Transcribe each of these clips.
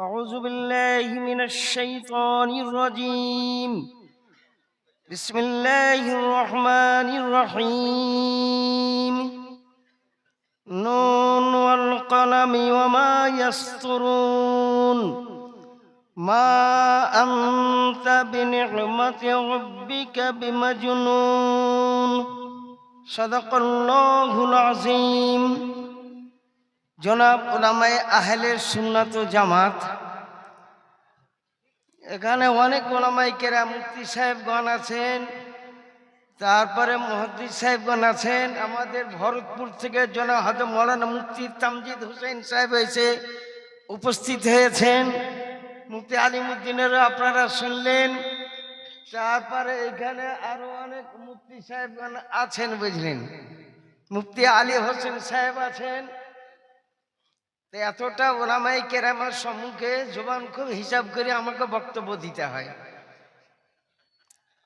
أعوذ بالله من الشيطان الرجيم. بسم الله الرحمن الرحيم. نون والقلم وما يسطرون. ما أنت بنعمة ربك بمجنون. صدق الله العظيم. জনাব ওলামায় আহলের সুন্নাত জামাত, এখানে অনেক ওলামাই কেরা মুফতি সাহেবগণ আছেন, তারপরে মহাদ্দিস সাহেবগণ আছেন, আমাদের ভরতপুর থেকে জনাব হয়তো মৌলানা মুফতি তামজিদ হোসেন সাহেব এসে উপস্থিত হয়েছেন। মুফতি আলিমুদ্দিনেরও আপনারা শুনলেন, তারপরে এখানে আরও অনেক মুফতি সাহেবগণ আছেন, বুঝলেন। মুফতি আলী হোসেন সাহেব আছেন এতটা ওলামাই কেরামার সম্মুখে জোবান খুব হিসাব করে আমাকে বক্তব্য দিতে হয়।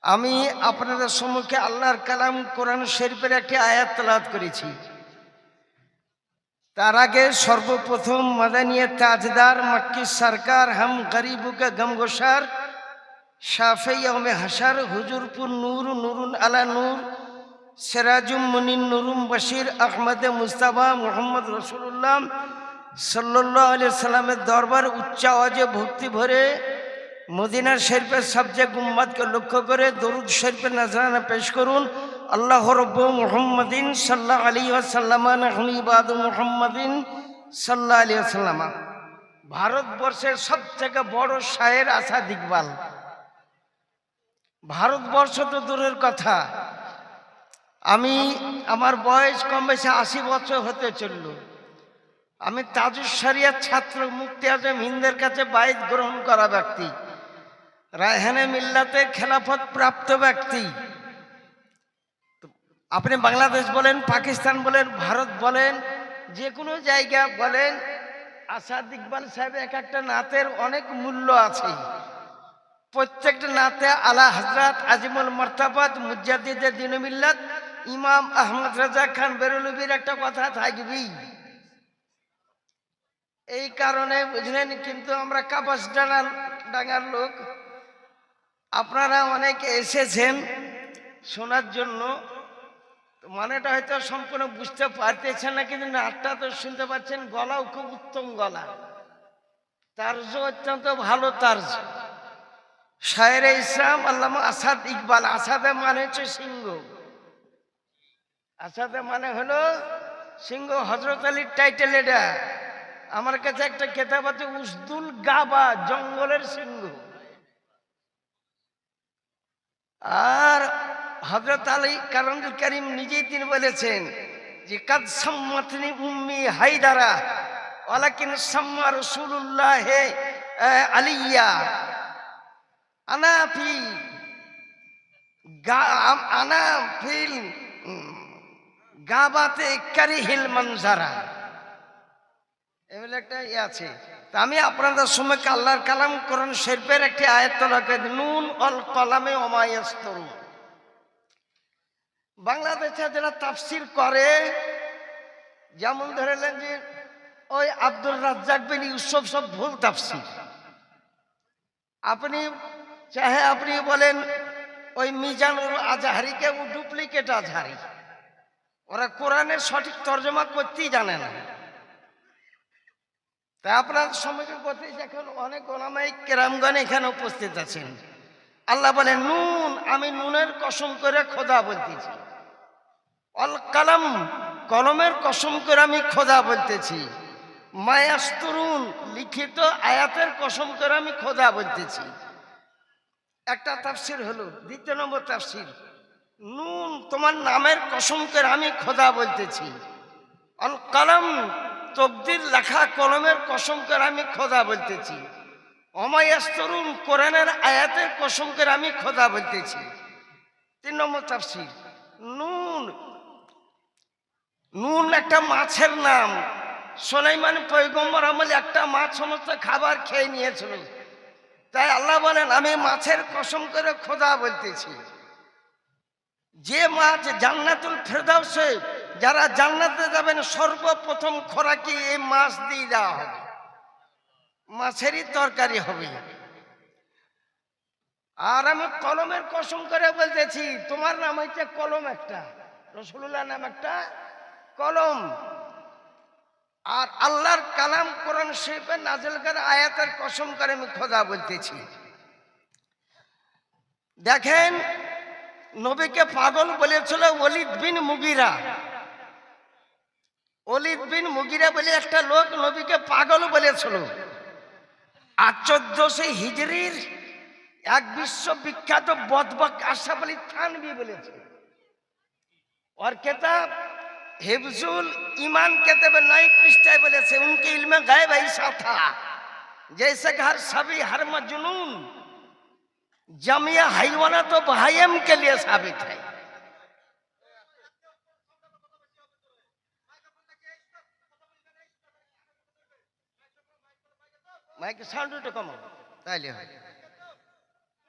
আমি আপনাদের সম্মুখে আল্লাহর কালাম কোরআন শরীফের একটি আয়াত তালাত করেছি। তার আগে সর্বপ্রথম মাদানিয়া তাজদার মাক্কি সরকার হাম গরিবুকে গমগোসার শাফি ওমে হাসার হুজুরপুর নূর নুরুন আলা নূর সেরাজুম মুনিন নুরুম বশির আহমদে মুস্তাফা মোহাম্মদ রসুল্লাহ সাল্লাহ আলি সাল্লামের দরবার উচ্চ আওয়াজে ভক্তি ভরে মদিনার শরীফের সবচেয়ে গুম্মাদকে লক্ষ্য করে দরুদ শরীফের নাজরানা পেশ করুন। আল্লাহ রব্ব মুহাম্মদিন সাল্লাহ আলী আসাল্লামা হমিবাদ মুহাম্মদিন সাল্লাহ আলী আসাল্লামা ভারতবর্ষের সব থেকে বড় শায়ের আসাদ ইকবাল। ভারতবর্ষ তো দূরের কথা। আমি, আমার বয়স কম বেশি আশি বছর হতে চলল। আমি তাজুস শরিয়ার ছাত্র মুক্তি আজম হিন্দের কাছে বাইত গ্রহণ করা ব্যক্তি। রায়হানে মিল্লাতে খেলাফত প্রাপ্ত ব্যক্তি। আপনি বাংলাদেশ বলেন, পাকিস্তান বলেন, ভারত বলেন, যে কোনো জায়গা বলেন, আসাদ ইকবাল সাহেব এক একটা নাতের অনেক মূল্য আছে। প্রত্যেকটা নাতে আলা হজরত আজিমুল মর্তাবাদ মুজাদ্দিদে দিন মিল্লাত, ইমাম আহমদ রাজা খান বেরুলবির একটা কথা থাকবেই। এই কারণে বুঝলেন কিন্তু আমরা কাপাস ডাঙার ডাঙার লোক। আপনারা অনেকে এসেছেন শোনার জন্য। মানেটা হয়তো সম্পূর্ণ বুঝতে পারতেছেন না, কিন্তু নাটটা তো শুনতে পাচ্ছেন, গলাও খুব উত্তম গলা। তার্জ অত্যন্ত ভালো তার্জ। শায়ের ইসলাম, আল্লামা আসাদ ইকবাল। আসাদে মানে হচ্ছে সিংহ। আসাদে মানে হলো সিংহ হজরত আলীর টাইটেল এটা। আমার কাছে একটা কেতাব আছে উসদুল গাবা জঙ্গলের সিংহ। আর হজরত আলী কারণুল করিম নিজেই তিনি বলেছেন যে কাদ সম্মাতনি উম্মি হাইদারা ওয়ালাকিন সাম্মা হে আলিয়া। আনা ফি গা- আনা ফিল উম, গাবাতে কারিহিল মনজারা। এগুলো একটা ইয়ে আছে। তা আমি আপনাদের সময় আল্লাহর কালাম করুন শেরপের একটি আয়াত তলাকে নুন অল কলামে অমায়াস্তরু বাংলাদেশে যারা তাফসির করে, যেমন ধরেলেন যে ওই আব্দুল রাজ্জাক বিন ইউসুফ সব ভুল তাফসির। আপনি চাহে আপনি বলেন, ওই মিজানুর আজহারিকে ও ডুপ্লিকেট আজহারি। ওরা কোরআনের সঠিক তর্জমা করতেই জানে না। তা আপনার সম্মুখীন করতে এখন অনেক ওলামাই কেরামগণ এখানে উপস্থিত আছেন, আল্লাহ বলে নুন, আমি নুনের কসম করে খোদা বলতেছি। অল কালাম, কলমের কসম করে আমি খোদা বলতেছি। মায়াস্তরুন, লিখিত আয়াতের কসম করে আমি খোদা বলতেছি। একটা তাফসির হলো, দ্বিতীয় নম্বর তাফসির, নুন, তোমার নামের কসম করে আমি খোদা বলতেছি। অল কলম তবদির লেখা কলমের কসম করে আমি খোদা বলতেছি। অমায়াস্তরুন কোরআনের আয়াতের কসম করে আমি খোদা বলতেছি। তিন নম্বর তাফসির, নুন। নুন একটা মাছের নাম। সোলাইমান পৈগম্বর আমল একটা মাছ সমস্ত খাবার খেয়ে নিয়েছিল। তাই আল্লাহ বলেন, আমি মাছের কসম করে খোদা বলতেছি। যে মাছ জান্নাতুল ফেরদাউসে যারা জান্নাতে যাবেন, সর্বপ্রথম খোরাকি এই মাছ দিয়ে দেওয়া হবে। মাছেরই তরকারি হবে। আর আমি কলমের কসম করে বলতেছি, তোমার নাম হচ্ছে কলম একটা রসুল্লাহ নাম একটা কলম। আর আল্লাহর কালাম কোরআন শরীফের নাজেল করে আয়াতের কসম করে আমি খোদা বলতেছি। দেখেন, নবীকে পাগল বলেছিল ওলিদ বিন মুগিরা। অলিদ বিন মুগিরা বলে একটা লোক নবীকে পাগল বলেছিল আর চোদ্দশো হিজড়ির এক বিশ্ববিখ্যাত বদবক আশাফ আলী থানবি বলেছে और किताब हिफ्जुल ईमान किताब नई पृष्ठाएं बोले से उनके इल्म में गायब ऐसा था जैसे कि हर सभी हर मजनून जमिया हैवाना तो बहायम के लिए साबित है মাইক সাউন্ড একটু কমাও। তাইলে হয়।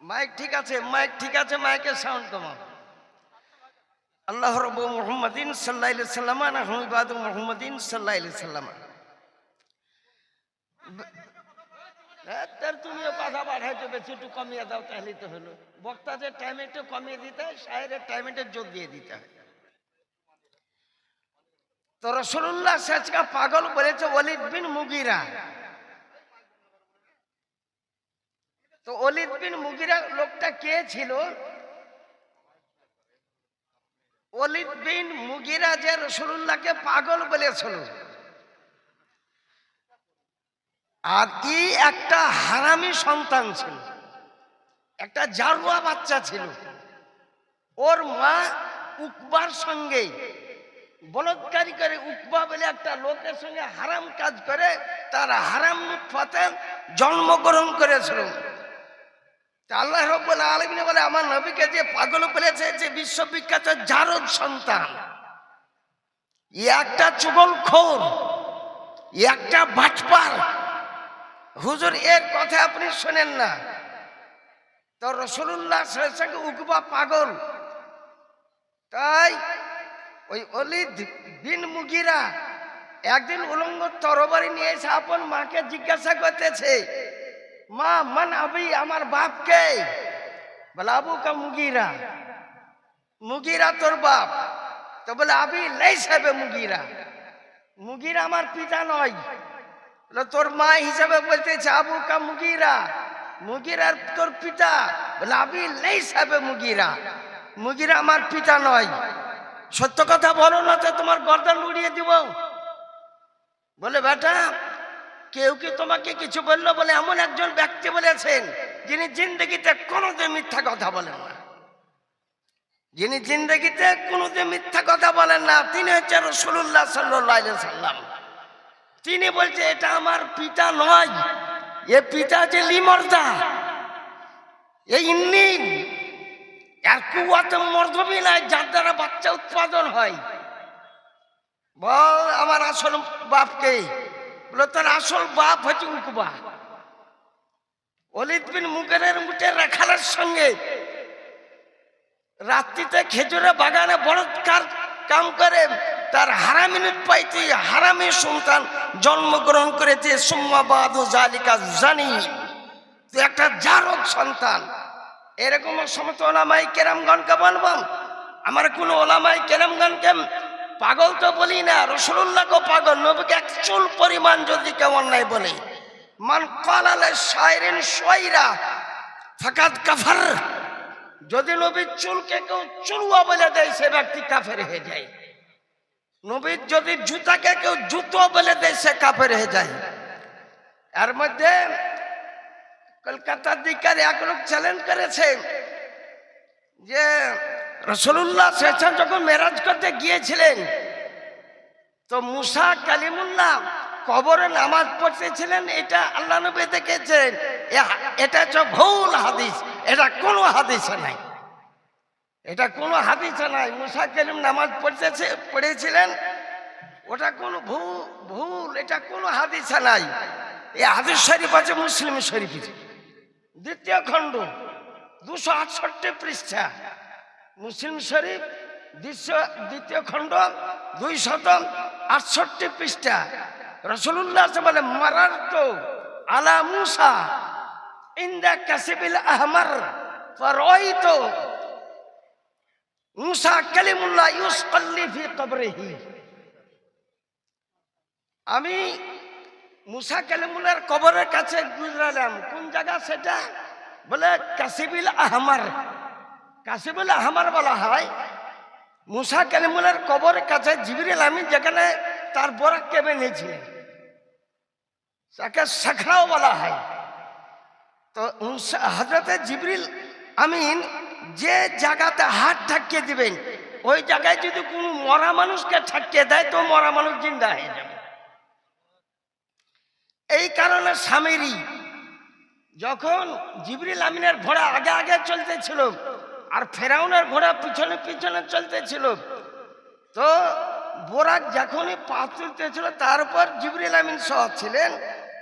মাইক ঠিক আছে মাইক ঠিক আছে মাইকের সাউন্ড কমাও। আল্লাহ রব মোহাম্মদিন সাল্লাহ সাল্লাম আহমিবাদ মোহাম্মদিন সাল্লাহ সাল্লাম। তার তুমিও কথা বাড়াইছো বেশি একটু কমিয়ে দাও তাহলে তো হলো। বক্তাদের টাইমে একটু কমিয়ে দিতে হয় শায়ের টাইমে একটু জোর দিয়ে দিতে হয়। তো রসুল্লাহ শেষকা পাগল বলেছে অলিদ বিন মুগিরা। তো অলিদ বিন মুগিরা লোকটা কে ছিল? অলিদ বিন মুগিরা যে রসুল্লাহকে পাগল বলেছিল। আর ই একটা হারামি সন্তান ছিল। একটা জারুয়া বাচ্চা ছিল। ওর মা উকবার সঙ্গে বলৎকারী করে উকবা বলে একটা লোকের সঙ্গে হারাম কাজ করে, তার হারাম পথে জন্মগ্রহণ করেছিল। আল্লাহ রব্বুল আলমিন বলে, আমার নবীকে যে পাগল বলেছে, যে বিশ্ববিখ্যাত জারদ সন্তান একটা চুগল খোর একটা বাটপার। হুজুর, এর কথা আপনি শোনেন না। তো রসুল্লাহ সঙ্গে উকবা পাগল। তাই ওই অলিদ বিন মুগিরা একদিন উলঙ্গ তরবারি নিয়ে এসে আপন মাকে জিজ্ঞাসা করতেছে মা, মান আবি আমার বাপকে। বলে, আবু কা মুগিরা। মুগিরা তোর বাপ। তো বলে, আবি লেই সাহেবে মুগিরা। মুগিরা আমার পিতা নয়। তোর মা হিসাবে বলতেছে, আবু কা মুগিরা। মুগিরার তোর পিতা। বলে, আবি লেই সাহেবে মুগিরা। মুগিরা আমার পিতা নয়। সত্য কথা বলো না তো তোমার গর্দান উড়িয়ে দিব। বলে, বেটা কেউ কি তোমাকে কিছু বলল বলে এমন একজন ব্যক্তি বলেছেন যিনি জিন্দগিতে কোনোদিন মিথ্যা কথা বলেন না? যিনি জিন্দগিতে কোনোদিন মিথ্যা কথা বলেন না, তিনি হচ্ছে রসুল্লাহ সাল্লাহ সাল্লাম তিনি বলছে, এটা আমার পিতা নয়, এ পিতা যে লিমর্দা এই ইন্নিন আর কুয়াতে মর্দবি নাই, যার দ্বারা বাচ্চা উৎপাদন হয়। বল আমার আসল বাপকে। বলে, তার আসল বাপ হচ্ছে উকবা। অলিদ বিন মুগেরের মুটে রাখালের সঙ্গে। রাত্রিতে খেজুরে বাগানে বলৎকার কাম করে, তার হারামিনুত পাইতে হারামি সন্তান জন্মগ্রহণ করেছে। সুম্মাবাদ জালিকা জানি। একটা জারক সন্তান। এরকম সমস্ত ওলামাই কেরামগণকে বলবাম আমার কোন ওলামাই কেরামগণকে পাগল তো বলি না রসুল্লাহকে পাগল, নবীকে এক চুল পরিমাণ যদি কেউ অন্যায় বলে। মান কলালে শায়রিন সয়রা ফাকাত কাফার। যদি নবীর চুলকে কেউ চুলুয়া বলে দেয়, সে ব্যক্তি কাফের হয়ে যায়। নবীর যদি জুতাকে কেউ জুতো বলে দেয়, সে কাফের হয়ে যায়। এর মধ্যে কলকাতার দিকার এক লোক চ্যালেঞ্জ করেছে যে রসুল্লাহ শেষান যখন মেরাজ করতে গিয়েছিলেন, তো মুসা কালিমুল্লাহ কবরে নামাজ পড়তেছিলেন, এটা আল্লাহ নবী দেখেছেন। এ- এটা হচ্ছে ভুল হাদিস, এটা কোনো হাদিসে নাই। এটা কোনো হাদিসে নাই। মুসা কালিম নামাজ পড়তেছে, পড়েছিলেন, ওটা কোনো ভুল ভুল, এটা কোনো হাদিসে নাই। এই হাদিস শরীফ আছে, মুসলিম শরীফ দ্বিতীয় খণ্ড, দুশো আটষট্টি পৃষ্ঠা। মুসলিম শরীফ, দ্বিতীয় দ্বিতীয় খণ্ড, দুই শত আটষট্টি পৃষ্ঠা। রসুল্লাহ বলে মারার তো আলা মুসা, ইন্দা কাসিবিল আহমার আমি মুসা কালিমুল্লাহর কবরের কাছে গুজরালাম, কোন জায়গা সেটা? বলে, কাসিবিল আহমার। কাসিবুল আহমার বলা হয়। মুসা কালিমুলের কবরের কাছে জিবরিল আমিন যেখানে তার বড় কেবে নিয়েছিলেন তাকে শাখরাও বলা হয়। তো হজরতে জিবরিল আমিন যে জায়গাতে হাত ঠাকিয়ে দিবেন, ওই জায়গায় যদি কোনো মরা মানুষকে ঠাকিয়ে দেয়, তো মরা মানুষ জিন্দা হয়ে যাবে। এই কারণে স্বামীরই যখন জিবরিল আমিনের ঘোড়া আগে আগে চলতেছিল আর ফেরাউনের ঘোড়া পিছনে পিছনে চলতেছিল। তো বোরাক যখনই পা তুলতেছিল তার উপর জিবরিল আমিন সহ ছিলেন,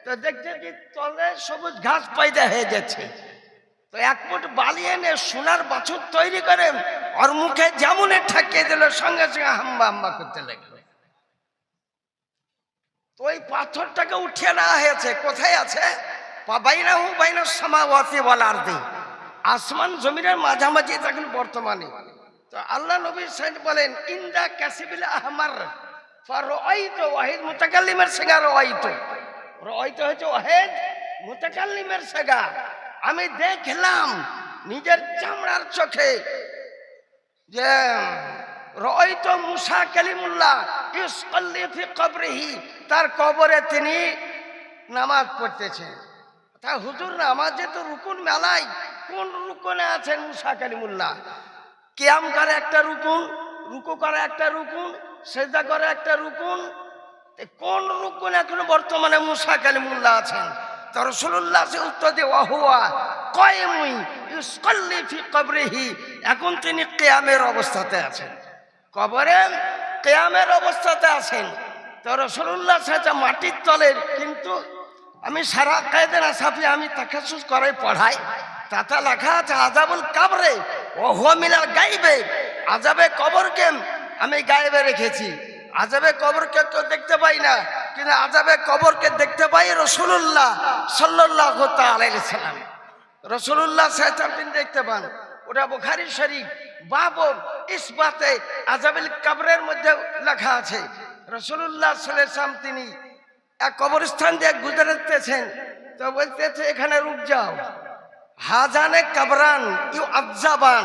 তো দেখছে যে তলে সবুজ ঘাস পাইদা হয়ে যাচ্ছে তো এক ফুট বালি এনে সোনার বাছুর তৈরি করে ওর মুখে যেমন ঠাকিয়ে দিল, সঙ্গে সঙ্গে হাম্বা হাম্বা করতে লাগল। তো ওই পাথরটাকে উঠিয়ে নেওয়া হয়েছে। কোথায় আছে? বাইনা হু বাইনা সামাওয়াতি বলার দি আসমান জমিনের মাঝামাঝি তখন বর্তমানে। তো আল্লাহ নবী সাইড বলেন, ইন্দা কাসিবিল আহমার ফারাইতু ওয়াহিদ মুতাকাল্লিমের সেগা রাইতু রাইতু হচ্ছে ওয়াহিদ মুতাকাল্লিমের সেগা। আমি দেখলাম নিজের চামড়ার চোখে যে রয়তো মুসা কালিমুল্লাহ ইউসকাল্লি ফি কবরিহি। তার কবরে তিনি নামাজ পড়তেছেন। তা হুজুর, নামাজে তো রুকুন মেলায় কোন রুকুনে আছেন মুসা কালিমুল্লাহ? কিয়াম করে একটা রুকুন রুকু করে একটা রুকুন সেজদা করে একটা রুকুন কোন রুকুন এখন বর্তমানে মুসা কালিমুল্লাহ আছেন? তো রসুল্লাহ সে উত্তর দিয়ে ওয়াহুয়া কয়মুই ইউসকাল্লি ফি কবরিহি। এখন তিনি কিয়ামের অবস্থাতে আছেন। কবরে কেয়ামের অবস্থাতে আছেন। তো রসুল্লাহ সাথে মাটির তলের, কিন্তু আমি সারা কায়দের আসাফি আমি তাকাসুস করে পড়াই। তাতে লেখা আছে, আজাবুল কাবরে ও মিলার গাইবে। আজাবে কবরকে আমি গায়েবে রেখেছি। আজাবে কবরকে তো দেখতে পাই না, কিন্তু আজাবে কবরকে দেখতে পাই রসুল্লাহ সাল্লাহ আলাইসাল্লাম রসুল্লাহ সাহেব আপনি দেখতে পান, ওটা বুখারি শরীফ বাবর ইসবাতে আজাবিল কাবরের মধ্যে লেখা আছে রসুল্লাহ সাল্লাম তিনি এক কবরস্থান দিয়ে গুজরাতেছেন, তো বলতেছে, এখানে রুক যাও। হাজানে কাবরান, ইউ আজাবান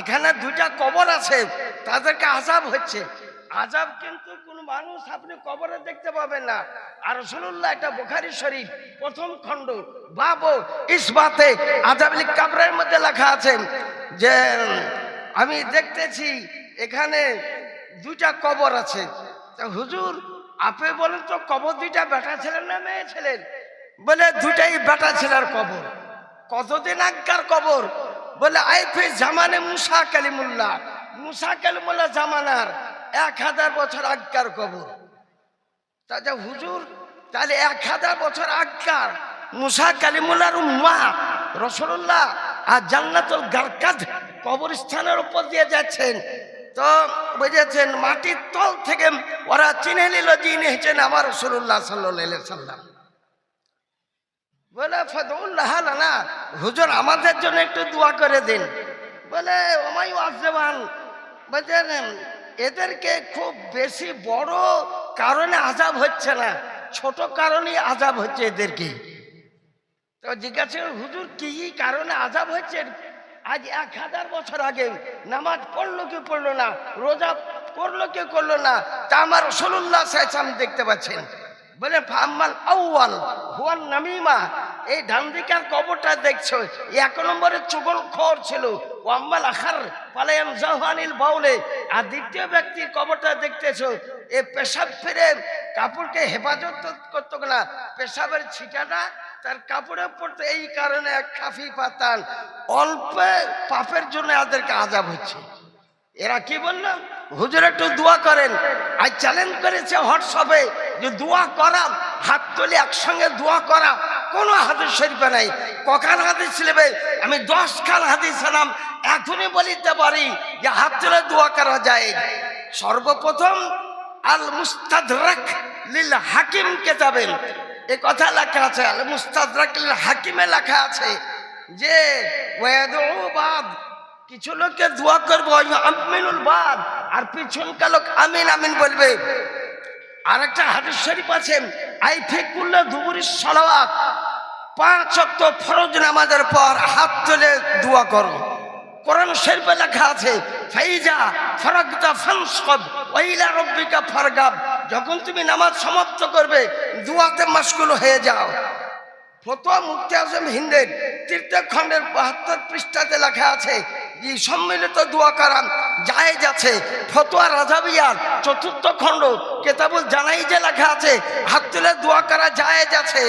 এখানে দুইটা কবর আছে, তাদেরকে আজাব হচ্ছে। আজাব কিন্তু কোন মানুষ আপনি কবরে দেখতে পাবেন না। আর রসুল্লাহ এটা বুখারি শরীফ, প্রথম খণ্ড। বাবু ইসবাতে আজাবলি কাবরের মধ্যে লেখা আছে যে, আমি দেখতেছি এখানে দুইটা কবর আছে। হুজুর, আপনি বলেন তো কবর দুইটা বেটা ছিলেন না মেয়ে ছিলেন বলে দুটাই বেটা ছেলের কবর। কতদিন আগকার কবর? বলে আইফে জামানে মুসা কালিমুল্লাহ। মুসা কালিমুল্লাহ জামানার এক হাজার বছর আগকার কবর। তাহলে হুজুর, তাহলে এক হাজার বছর আগকার মুসা কালিমুল্লার মা রসুল্লাহ আর জান্নাতুল গারকাদ কবরস্থানের উপর দিয়ে যাচ্ছেন। তো বুঝেছেন, মাটির তল থেকে ওরা চিনে নিল যিনি হচ্ছেন আমার রসুল্লাহ সাল্লাহ সাল্লাম বলে ফদুল্লাহ না হুজুর আমাদের জন্য একটু দোয়া করে দিন। বলে, ওমাই আজবান বলছেন এদেরকে খুব বেশি বড় কারণে আজাব হচ্ছে না, ছোট কারণেই আজাব হচ্ছে এদেরকে। তো জিজ্ঞাসা হুজুর, কি কারণে আজাব হচ্ছে? আজ এক হাজার বছর আগে নামাজ পড়ল কি পড়ল না, রোজা করল কি করল না, তা আমার রসুল্লাহ সাহেব দেখতে পাচ্ছেন। বলে ফাম্মাল আউয়াল হুয়ান নামিমা। এই ডান দিকার কবরটা দেখছ? এক নম্বরে চুগল খর ছিল। ওয়াম্মাল আখার পালায়াম জাহানিল বাউলে। আর দ্বিতীয় ব্যক্তির কবরটা দেখতেছো, এ পেশাব ফিরে কাপড়কে হেফাজত করতো না পেশাবের ছিটাটা তার কাপড়ে পড়তে এই কারণে এক খাফি পাতান। অল্প পাপের জন্য এদেরকে আজাব হচ্ছে। এরা কি বলল? হুজুর একটু দোয়া করেন। আর চ্যালেঞ্জ করেছে হোয়াটসঅ্যাপে যে দোয়া করা, হাত তুলে একসঙ্গে দোয়া করা। কোনো হাদিস শরীফে নাই। কখান হাদিস ছিলেবে আমি দশ খান হাদিস ছিলাম এখনই বলিতে পারি যে হাত তুলে দোয়া করা যায়। সর্বপ্রথম আল মুস্তাদরাক লিল হাকিম কেতাবেন এ কথা লেখা আছে আল মুস্তাদরাকিল হাকিমে লেখা আছে যে বাদ। কিছু লোককে দোয়া করব আমিনুল বাদ। আর পিছনকার লোক আমিন আমিন বলবে। আর একটা হাদিস শরীফ আছে আই ফিকুল্লা দুবুরি সালাওয়াত। পাঁচ অক্ত ফরজ নামাজের পর হাত তুলে দোয়া করো। কোরআন শরীফে লেখা আছে, ফাইজা ফরাগতা ফানসব ওয়াইলা রব্বিকা ফারগাব। যখন তুমি নামাজ সমাপ্ত করবে, দুয়াতে মাশগুল হয়ে যাও। ফতোয়া মুক্তি আজম হিন্দের তীর্থখণ্ডের বাহাত্তর পৃষ্ঠাতে লেখা আছে সম্মিলিত দোয়া করাম জায়েজ আছে, ফতোয়া রাজাবিয়ার চতুর্থ খণ্ড, কেতাবুল জানাই যে লেখা আছে হাত তুলে দোয়া করা জায়েজ আছে।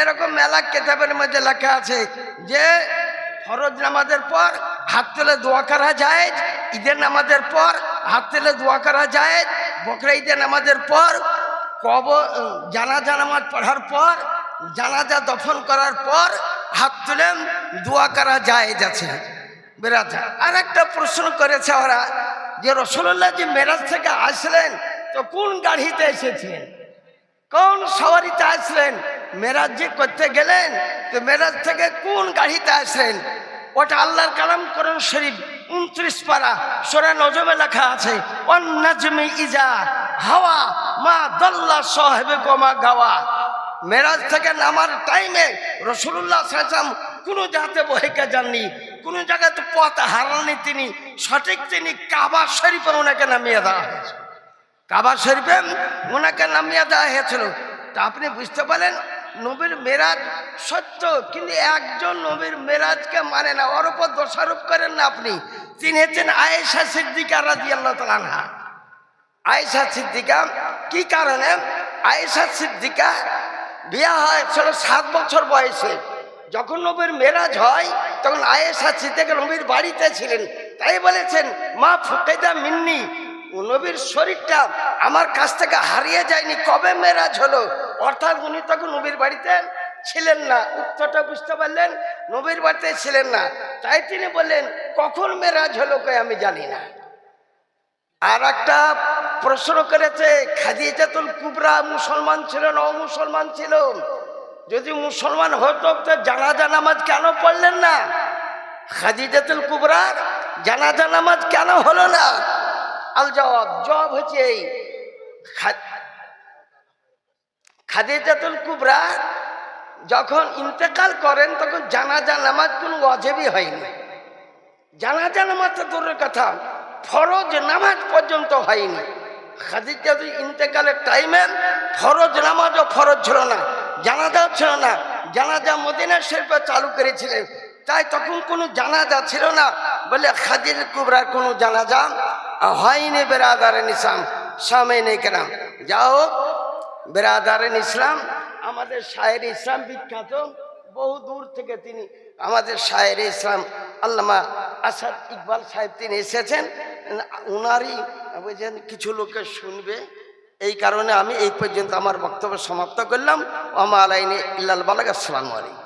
এরকম মেলা কেতাবের মধ্যে লেখা আছে যে, ফরজ নামাজের পর হাত তুলে দোয়া করা যায় ঈদের নামাজের পর হাত তুলে দোয়া করা যায় বকরা ঈদের নামাজের পর কব, জানাজা নামাজ পড়ার পর, জানাজা দফন করার পর হাত তুলে দোয়া করা যায় যাচ্ছে বেরাতে। আর একটা প্রশ্ন করেছে ওরা যে রসুল্লাহ যে মেরাজ থেকে আসলেন, তো কোন গাড়িতে এসেছিলেন? কোন সওয়ারিতে আসলেন? মেরাজ যে করতে গেলেন, তো মেরাজ থেকে কোন গাড়িতে আসলেন? ওটা আল্লাহর কালাম করণ শরীফ উনত্রিশ পারা সোরা নজমে লেখা আছে অন্নাজমে ইজা হাওয়া মা দল্লা সাহেবে কমা গাওয়া। মেরাজ থেকে নামার টাইমে রসুল্লাহ কোনো জায়গাতে বহিকে যাননি। কোনো জায়গাতে পথ হারাননি তিনি, সঠিক তিনি কাবা শরীফে ওনাকে নামিয়ে দেওয়া হয়েছে কাবা শরীফে ওনাকে নামিয়ে দেওয়া হয়েছিল। তা আপনি বুঝতে পারেন নবীর মেরাজ সত্য, কিন্তু একজন নবীর মেরাজকে মানে না, ওর উপর দোষারোপ করেন না আপনি। তিনি হচ্ছেন আয়েশা সিদ্দিকা রাজি আল্লাহ তালানহা আয়েশা সিদ্দিকা কি কারণে? আয়েশা সিদ্দিকা বিয়া হয় ছিল সাত বছর বয়সে। যখন নবীর মেরাজ হয় তখন আয়েশা সিদ্দিকা নবীর বাড়িতে ছিলেন। তাই বলেছেন, মা ফুকেদা মিন্নি নবীর শরীরটা আমার কাছ থেকে হারিয়ে যায়নি, কবে মেরাজ হলো? অর্থাৎ উনি তখন নবীর বাড়িতে ছিলেন না। উত্তরটা বুঝতে পারলেন, নবীর বাড়িতে ছিলেন না। তাই তিনি বললেন, কখন মেরাজ হলো কে আমি জানি না। আর একটা প্রশ্ন করেছে, খাদিজাতুল কুবরা মুসলমান ছিল না মুসলমান ছিল? যদি মুসলমান হতো, তো জানাজা নামাজ কেন পড়লেন না? খাদিজাতুল কুবরার জানাজা নামাজ কেন হলো না? আল জবাব জবাব হচ্ছে এই। খাদিজাতুল কুবরা যখন ইন্তেকাল করেন, তখন জানাজা নামাজ কোনো অজেবই হয়নি। জানাজা তো দূরের কথা, ফরজ নামাজ পর্যন্ত হয়নি। খাদিজা ইন্তেকালের টাইমে ফরজ নামাজও ফরজ ছিল না। জানাজাও ছিল না। জানাজা মদিনা শিল্প চালু করেছিলেন। তাই তখন কোনো জানাজা ছিল না। বলে খাদিজ কুবরার কোনো জানাজা হয়নি বেরাদারেন ইসলাম সামনে নেই কেনাম যা হোক বেরাদারেন ইসলাম আমাদের শায়ের ইসলাম বিখ্যাত। বহু দূর থেকে তিনি আমাদের শায়ের ইসলাম আল্লামা আসাদ ইকবাল সাহেব তিনি এসেছেন। বুঝছেন কিছু লোকে শুনবে। এই কারণে আমি এই পর্যন্ত আমার বক্তব্য সমাপ্ত করলাম। আমা আলাইনি ইল্লাল বালাক আসসালামু আলাইকুম।